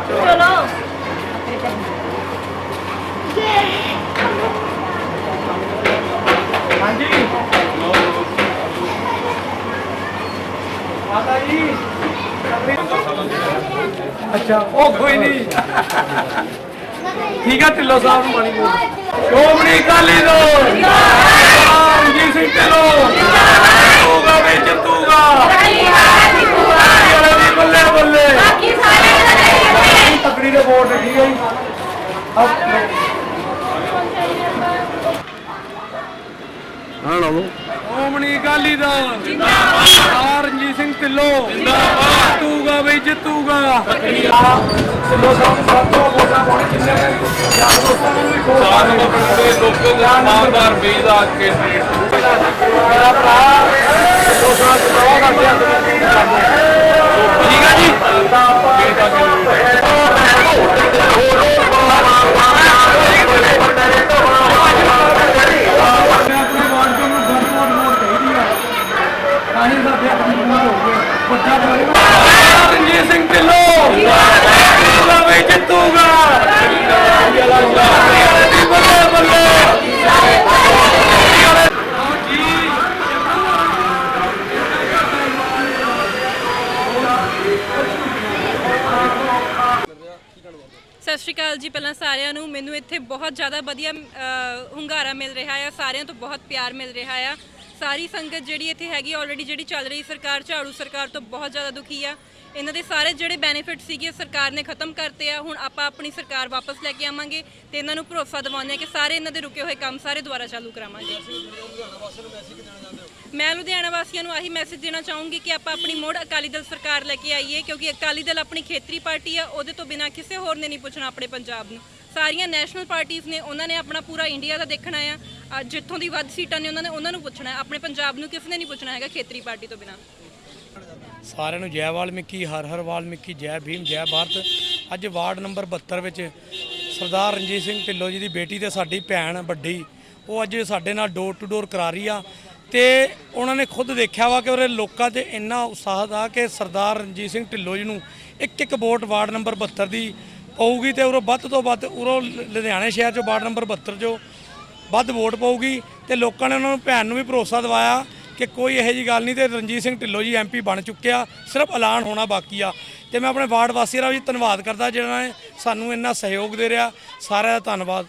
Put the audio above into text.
ਚਲੋ। ਹਾਂਜੀ। ਮਾਤਾ ਜੀ। ਅੱਛਾ, ਉਹ ਕੋਈ ਨਹੀਂ ਠੀਕ ਆ ਢਿੱਲੋਂ ਸਾਹਿਬ ਨੂੰ ਪਾਣੀ ਬੋਲ ਸ਼ੋਮਣੀ ਕਾਲੀ ਦੋ ਜਿੰਦਾਬਾਦ ਜੀ ਸਿੰਘ ਢਿੱਲੋਂ ਜਿੰਦਾਬਾਦ ਵੇ ਜਿੱਤੂਗਾ ਜੀ ਬੱਲੇ ਬੱਲੇ ਤਕੜੀ ਦੇ ਵੋਟ ਠੀਕ ਹੈ ਜੀ ਲਓ ਸ਼੍ਰੋਮਣੀ ਅਕਾਲੀ ਦਲ ਜਿੰਦਾਬਾਦ ਰਣਜੀਤ ਸਿੰਘ ਢਿੱਲੋਂ ਜਿੰਦਾਬਾਦ ਜਿੱਤੂਗਾ ਬਈ ਜਿੱਤੂਗਾ ਢਿੱਲੋਂ ਸਾਹਿਬ ਸਭ ਤੋਂ ਵੋਟਾਂ ਪਾਉਣੀ ਕਿੰਨੇ ਨੇ ਯਾਰ ਦੋਸਤਾਂ ਨੂੰ ਵੀ ਖੋਲ ਚਾਰ ਨੰਬਰ ਪਿੰਡ ਦੇ ਲੋਕਾਂ ਦਾ ਇਮਾਨਦਾਰ ਬੇਦਾ ਕੈਂਡੀਡੇਟ ਮੇਰਾ ਭਰਾ ਰਣਜੀਤ ਸਿੰਘ ਢਿੱਲੋਂ। ਜਿੱਤੂਗਾ ਬਈ ਜਿੱਤੂਗਾ। ਸਤਿ ਸ਼੍ਰੀ ਅਕਾਲ ਜੀ ਪਹਿਲਾਂ ਸਾਰਿਆਂ ਨੂੰ। ਮੈਨੂੰ ਇੱਥੇ ਬਹੁਤ ਜ਼ਿਆਦਾ ਵਧੀਆ ਅ, ਹੁੰਗਾਰਾ ਮਿਲ ਰਿਹਾ ਆ। ਸਾਰਿਆਂ ਤੋਂ ਬਹੁਤ ਪਿਆਰ ਮਿਲ ਰਿਹਾ ਆ। ਸਾਰੀ ਸੰਗਤ ਜਿਹੜੀ ਇੱਥੇ ਹੈਗੀ ਆਲਰੇਡੀ ਜਿਹੜੀ ਚੱਲ ਰਹੀ ਸਰਕਾਰ, ਝਾੜੂ ਸਰਕਾਰ ਤੋਂ ਬਹੁਤ ਜ਼ਿਆਦਾ ਦੁਖੀ ਆ। ਇਹਨਾਂ ਦੇ ਸਾਰੇ ਜਿਹੜੇ ਬੈਨੀਫਿਟ ਸੀਗੇ ਸਰਕਾਰ ਨੇ ਖਤਮ ਕਰਤੇ ਆ। ਹੁਣ ਆਪਾਂ ਆਪਣੀ ਸਰਕਾਰ ਵਾਪਸ ਲੈ ਕੇ ਆਵਾਂਗੇ ਤੇ ਇਹਨਾਂ ਨੂੰ ਭਰੋਸਾ ਦਿਵਾਉਂਦੇ ਆ ਕਿ ਸਾਰੇ ਇਹਨਾਂ ਦੇ ਰੁਕੇ ਹੋਏ ਕੰਮ ਸਾਰੇ ਦੁਬਾਰਾ ਚਾਲੂ ਕਰਾਵਾਂਗੇ। ਮੈਂ ਲੁਧਿਆਣਾ ਵਾਸੀਆਂ ਨੂੰ ਆਹੀ ਮੈਸੇਜ ਦੇਣਾ ਚਾਹੂੰਗੀ ਕਿ ਆਪਾਂ ਆਪਣੀ ਮੋੜ ਅਕਾਲੀ ਦਲ ਸਰਕਾਰ ਲੈ ਕੇ ਆਈਏ, ਕਿਉਂਕਿ ਅਕਾਲੀ ਦਲ ਆਪਣੀ ਖੇਤਰੀ ਪਾਰਟੀ ਆ, ਉਹਦੇ ਤੋਂ ਬਿਨਾ ਕਿਸੇ ਹੋਰ ਨੇ ਨਹੀਂ ਪੁੱਛਣਾ ਆਪਣੇ ਪੰਜਾਬ ਨੂੰ। ਸਾਰੀਆਂ ਨੈਸ਼ਨਲ ਪਾਰਟੀਆਂ ਨੇ, ਉਹਨਾਂ ਨੇ ਆਪਣਾ ਪੂਰਾ ਇੰਡੀਆ ਦਾ ਦੇਖਣਾ ਆ। ਜਿੱਥੋਂ ਦੀ ਵੱਧ ਸੀਟਾਂ ਨੇ, ਉਹਨਾਂ ਨੇ ਉਹਨਾਂ ਨੂੰ ਪੁੱਛਣਾ ਆਪਣੇ ਪੰਜਾਬ ਨੂੰ ਕਿਸ ਨੇ ਨਹੀਂ ਪੁੱਛਣਾ ਹੈਗਾ ਖੇਤਰੀ ਪਾਰਟੀ ਤੋਂ ਬਿਨਾ। ਸਾਰਿਆਂ ਨੂੰ ਜੈ ਵਾਲਮੀਕੀ, ਹਰ ਹਰ ਵਾਲਮੀਕੀ, ਜੈ ਭੀਮ, ਜੈ ਭਾਰਤ। ਅੱਜ ਵਾਰਡ ਨੰਬਰ 72 ਵਿੱਚ ਸਰਦਾਰ ਰਣਜੀਤ ਸਿੰਘ ਢਿੱਲੋਂ ਜੀ ਦੀ ਬੇਟੀ ਤੇ ਸਾਡੀ ਭੈਣ ਵੱਡੀ, ਉਹ ਅੱਜ ਸਾਡੇ ਨਾਲ ਡੋਰ ਟੂ ਡੋਰ ਕਰਾ ਰਹੀ ਆ। ਤੇ ਉਹਨਾਂ ਨੇ ਖੁਦ ਦੇਖਿਆ ਵਾ ਕਿ ਉਹਦੇ ਲੋਕਾਂ 'ਚ ਇੰਨਾ ਉਤਸ਼ਾਹ ਆ ਕਿ ਸਰਦਾਰ ਰਣਜੀਤ ਸਿੰਘ ਢਿੱਲੋਂ ਜੀ ਨੂੰ ਇੱਕ ਇੱਕ ਵੋਟ ਵਾਰਡ ਨੰਬਰ 72 ਦੀ ਪਊਗੀ ਤੇ ਉਰੋਂ ਵੱਧ ਤੋਂ ਵੱਧ ਉਰੋਂ ਲੁਧਿਆਣੇ ਸ਼ਹਿਰ 'ਚੋਂ ਵਾਰਡ ਨੰਬਰ 72 'ਚੋਂ ਵੱਧ ਵੋਟ ਪਊਗੀ ਤੇ ਲੋਕਾਂ ਨੇ ਉਹਨਾਂ ਨੂੰ ਭੈਣ ਨੂੰ ਵੀ ਭਰੋਸਾ ਦਿਵਾਇਆ ਕਿ ਕੋਈ ਇਹੋ ਜੀ ਗੱਲ ਨਹੀਂ ਤੇ ਰਣਜੀਤ ਸਿੰਘ ਢਿੱਲੋਂ ਜੀ ਐਮਪੀ ਬਣ ਚੁੱਕਿਆ, ਸਿਰਫ ਐਲਾਨ ਹੋਣਾ ਬਾਕੀ ਆ। ਤੇ ਮੈਂ ਆਪਣੇ ਵਾਰਡ ਵਾਸੀਆਂ ਦਾ ਵੀ ਧੰਨਵਾਦ ਕਰਦਾ ਜਿਹੜਾ ਨੇ ਸਾਨੂੰ ਇੰਨਾ ਸਹਿਯੋਗ ਦੇ ਰਿਹਾ। ਸਾਰਿਆਂ ਦਾ ਧੰਨਵਾਦ।